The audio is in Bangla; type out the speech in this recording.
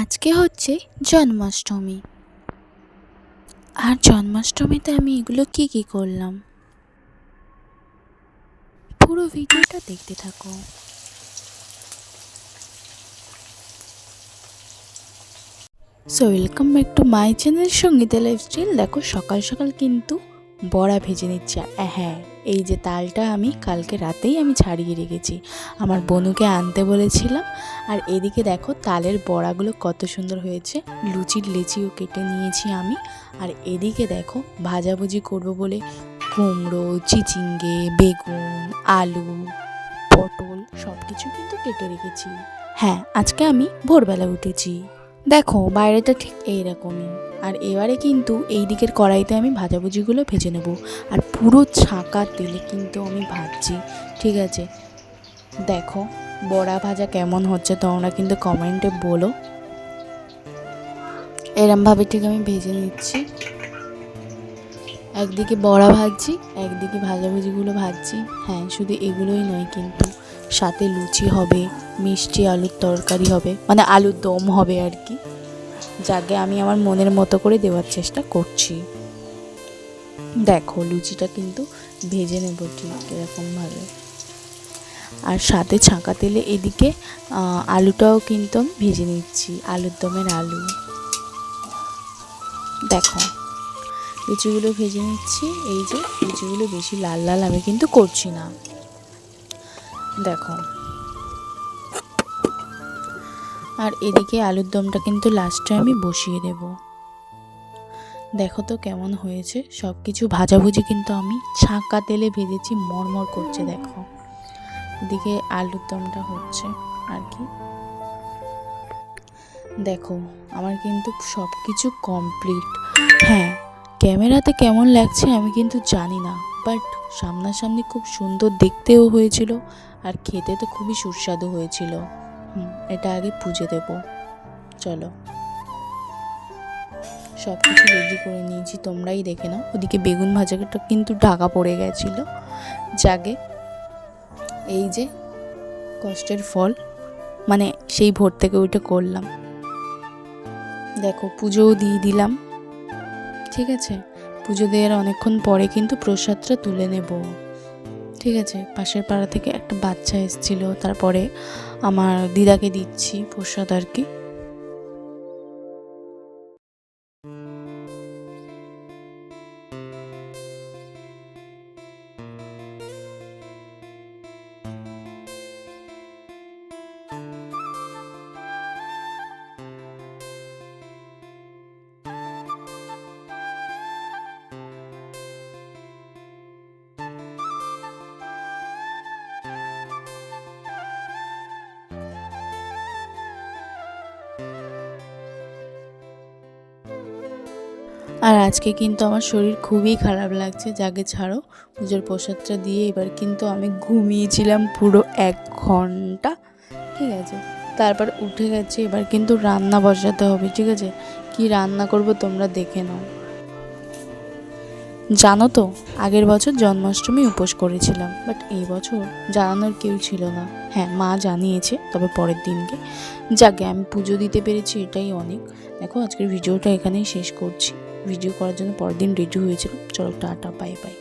আজকে হচ্ছে জন্মাষ্টমী। আর জন্মাষ্টমীতে আমি এগুলো কি কি করলাম? পুরো ভিডিওটা দেখতে থাকো। So welcome back to my channel Sangeeta lifestyle দেখো, সকাল সকাল কিন্তু বড়া ভেজে নিচ্ছি। আর হ্যাঁ এই যে তালটা আমি কালকে রাতেই আমি ছাড়িয়ে রেখেছি। আমার বনুকে আনতে বলেছিলাম। আর এদিকে দেখো তালের বড়াগুলো কত সুন্দর হয়েছে। লুচির লেচিও কেটে নিয়েছি আমি। আর এদিকে দেখো ভাজাভুজি করব বলে কুমড়ো, চিচিঙ্গে, বেগুন, আলু, পটল সব কিছু কিন্তু কেটে রেখেছি। হ্যাঁ আজকে আমি ভোরবেলা উঠেছি। দেখো, বাইরেটা ঠিক এইরকমই। আর এবারে কিন্তু এই দিকের কড়াইতে আমি ভাজাভুজিগুলো ভেজে নেব। আর পুরো ছাঁকা তেলে কিন্তু আমি ভাজছি, ঠিক আছে? দেখো, বড়া ভাজা কেমন হচ্ছে তোমরা কিন্তু কমেন্টে বলো। এরমভাবে ঠিক আমি ভেজে নিচ্ছি। একদিকে বড়া ভাজছি, একদিকে ভাজাভুজিগুলো ভাজছি। হ্যাঁ শুধু এগুলোই নয় কিন্তু সাথে লুচি হবে মিষ্টি আলুর তরকারি হবে মানে আলুর দম হবে আর কি, যাকে আমি আমার মনের মতো করে দেওয়ার চেষ্টা করছি। দেখো, লুচিটা কিন্তু ভেজে নেব ঠিক এরকমভাবে আর সাথে ছাঁকা তেলে এদিকে আলুটাও কিন্তু আমি ভেজে নিচ্ছি, আলুর দমের আলু। দেখো, লুচিগুলো ভেজে নিচ্ছি, এই যে লুচিগুলো বেশি লাল লাল আমি কিন্তু করছি না। দেখো আর এদিকে আলুর দমটা কিন্তু লাস্টে আমি বসিয়ে দেব। দেখো তো কেমন হয়েছে সব কিছু ভাজাভুজি কিন্তু আমি ছাঁকা তেলে ভেজেছি, মরমর করছে, দেখো। এদিকে আলুর দমটা হচ্ছে, আর কি? দেখো, আমার কিন্তু সব কিছু কমপ্লিট হ্যাঁ ক্যামেরাতে কেমন লাগছে আমি কিন্তু জানি না বাট সামনাসামনি খুব সুন্দর দেখতেও হয়েছিল, আর খেতে তো খুবই সুস্বাদু হয়েছিল। হুম, এটা আগে পুজো দেব। চলো। সব কিছু রেডি করে নিয়েছি, তোমরাই দেখে নাও। ওদিকে বেগুন ভাজাটা কিন্তু ঢাকা পড়ে গেছিল। জাগে এই যে কষ্টের ফল মানে সেই ভোর থেকে ওইটা করলাম। দেখো, পুজোও দিয়ে দিলাম। ঠিক আছে? পুজো দেওয়ার অনেকক্ষণ পরে কিন্তু প্রসাদটা তুলে নেব। ঠিক আছে, পাশের পাড়া থেকে একটা বাচ্চা এসেছিল, তারপরে আমার দিদাকে দিচ্ছি প্রসাদ আর কি। আর আজকে কিন্তু আমার শরীর খুবই খারাপ লাগছে, যাকে ছাড়ো। পুজোর প্রসাদটা দিয়ে এবার কিন্তু আমি ঘুমিয়েছিলাম পুরো এক ঘণ্টা। ঠিক আছে? তারপর উঠে গেছি, এবার কিন্তু রান্না বসাতে হবে, ঠিক আছে? কি রান্না করব তোমরা দেখে নাও। জানো তো, আগের বছর জন্মাষ্টমী উপোস করেছিলাম বাট এই বছর জানানোর কেউ ছিল না। হ্যাঁ মা জানিয়েছে, তবে পরের দিনকে। যাকে, আমি পুজো দিতে পেরেছি, এটাই অনেক। দেখো, আজকের ভিডিওটা এখানেই শেষ করছি। ভিডিও করার জন্য পরের দিন রেডি হয়েছিল। চলো টাটা বাই বাই